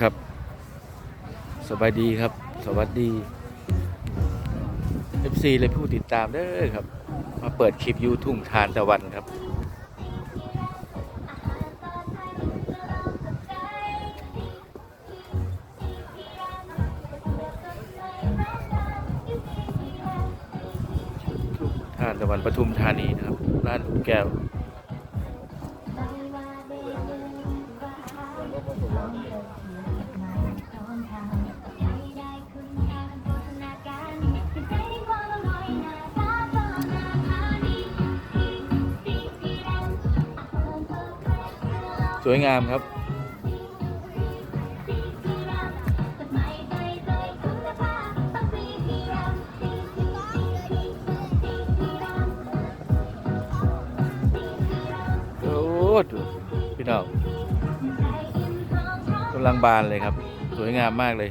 ครับ สบายดีครับ สวัสดี FC เลยผู้ติดตามเด้อครับ มาเปิดคลิปยูทุ่งทานตะวันครับ ทานตะวันปทุมธานีนะครับ ร้านลูกแก้ว สวยงามครับ โอ้ดูพี่น้องกำลังบานเลยครับ สวยงามมากเลย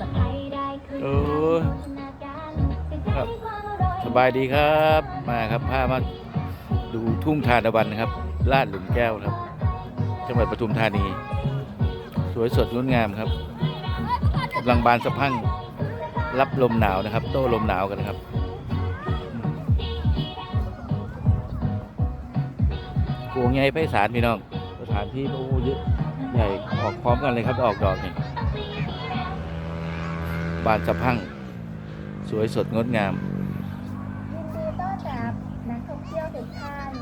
ลอดภัยได้คืนโอ้ทางโภชนาการเป็นใจครับความอร่อยสบายดีครับ มาครับพามาดูทุ่งทานตะวันนะครับ ลาดหลุมแก้วครับ จังหวัดปทุมธานี สวยสดงดงามครับกำลังบานสะพั่งรับลมหนาวนะครับ โต้ลมหนาวกันนะครับอืมกวงใหญ่ไพศาลพี่น้องสถานที่โอ้เยอะใหญ่ออกพร้อมกันเลยครับออกดอกนี่บานสะพั่งสวยสดงดงามยินดีต้อนรับนักท่องเที่ยวทุกท่าน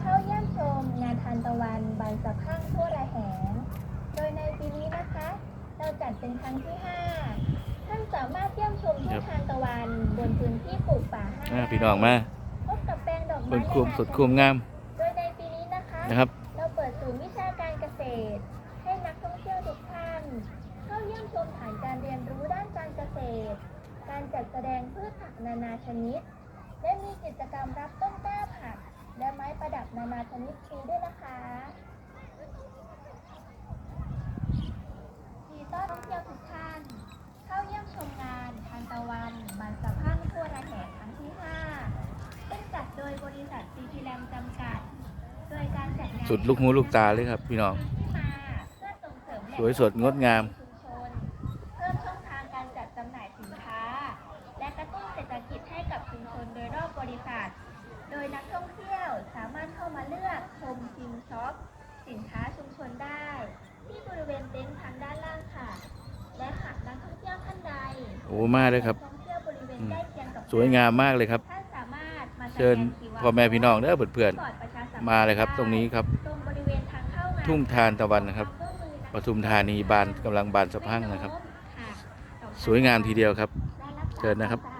เข้าเยี่ยมชมงานทานตะวันบานสะพั่งทั่วระแหง โดยในปีนี้นะคะ เราจัดเป็นครั้งที่5ท่านสามารถเยี่ยมชมทุ่งทานตะวันบนพื้นที่ปลูกป่าห้าอ่าพี่น้องมาพบกับแปลงดอกบไม้นคุมนานาสุดคุมงามโดยในปีนี้นะคะนะครับ เราเปิดศูนย์วิชาการเกษตร ให้นักท่องเที่ยวทุกท่านเข้าเยี่ยมชมฐานการเรียนรู้ด้านการเกษตร การจัดแสดงพืชผักนานาชนิด และมีกิจกรรมรับต้นกล้าผักและไม้ประดับนานาชนิดฟรีด้วยนะคะยินดี ต้อนรับเที่ยวทุกท่าน เข้าเยี่ยมชมงานทานตะวันบานสะพรั่งทั่วระแหงครั้งที่5ซึ่งจัดโดยบริษัทซีพีแรมจำกัด โดยการจัดงานสุดลูกหูลูกตาเลยครับพี่น้อง ที่มาเพื่อส่งเสริมแหล่งสวยสดงดงาม ชุมชนเพิ่มช่องทางการจัดจำหน่ายสินค้า และกระตุ้นเศรษฐกิจให้กับชุมชนโดยรอบบริษัท โดยนักท่องเที่ยวสามารถเข้ามาเลือกชมชิมช็อปสินค้าชุมชนได้ ที่บริเวณเต็นท์ทางด้านล่างค่ะ และหากนักท่องเที่ยวท่านใดโอ้มาเลยครับท่องเที่ยวบริเวณใกล้เคียงกับสวยงามมากเลยครับ ท่านสามารถมาสแกน เชิญ QR พ่อแม่พี่น้องเด้อเพื่อนก่อนประชาสัมพันธ์ๆมาเลยครับ ตรงนี้ครับ ตรงบริเวณทางเข้างานทุ่งทานตะวันนะครับปทุมธานีบานกำลังบานสะพรั่งนะครับสวยงามทีเดียวครับเชิญนะครับได้